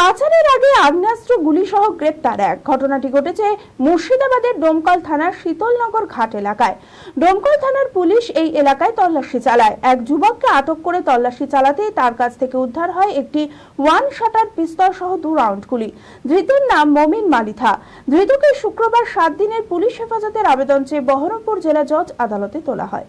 পাচারের আগে আগ্নেয়াস্ত্র গুলিসহ গ্রেপ্তার এক। ঘটনাটি ঘটেছে মুর্শিদাবাদের ডোমকল থানার শীতলনগর ঘাট এলাকায়। ডোমকল থানার পুলিশ এই এলাকায় তল্লাশি চালায়। এক যুবককে আটক করে তল্লাশি চালাতেই তার কাছ থেকে উদ্ধার হয় একটি ওয়ান শাটার পিস্তল সহ দু রাউন্ড গুলি। ধৃতের নাম মমিন মালিথা। ধৃতকে শুক্রবার সাত দিনের পুলিশ হেফাজতের আবেদন চেয়ে বহরমপুর জেলা জজ আদালতে তোলা হয়।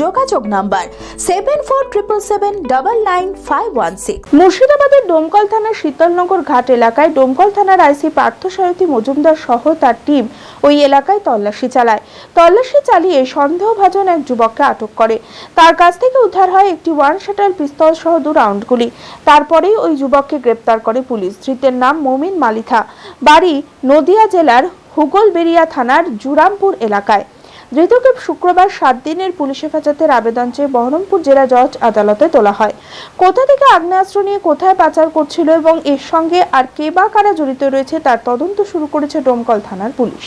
যোগাযোগ number seven four triple seven double nine five one six মুর্শিদাবাদের ডোমকল থানার শীতলনগর ঘাট এলাকায় ডোমকল থানার আইসি পার্থ সারথী মজুমদার সহ তার টিম ওই এলাকায় তল্লাশি চালায়। তল্লাশি চালিয়ে সন্দেহভাজন এক যুবককে আটক করে। তার কাছ থেকে উদ্ধার হয় একটি ওয়ান শাটার পিস্তল সহ দু রাউন্ড গুলি তারপরেই ওই যুবককে গ্রেপ্তার করে পুলিশ। ধৃতের নাম মমিন মালিথা। বাড়ি নদিয়া জেলার হুগলবেরিয়া থানার জুরামপুর এলাকায়। ধৃতকে শুক্রবার সাত দিনের পুলিশ হেফাজতের আবেদন চেয়ে বহরমপুর জেলা জজ আদালতে তোলা হয়। কোথা থেকে আগ্নেয়াস্ত্র নিয়ে কোথায় পাচার করছিল এবং এর সঙ্গে আর কে বা কারা জড়িত রয়েছে তার তদন্ত শুরু করেছে ডোমকল থানার পুলিশ।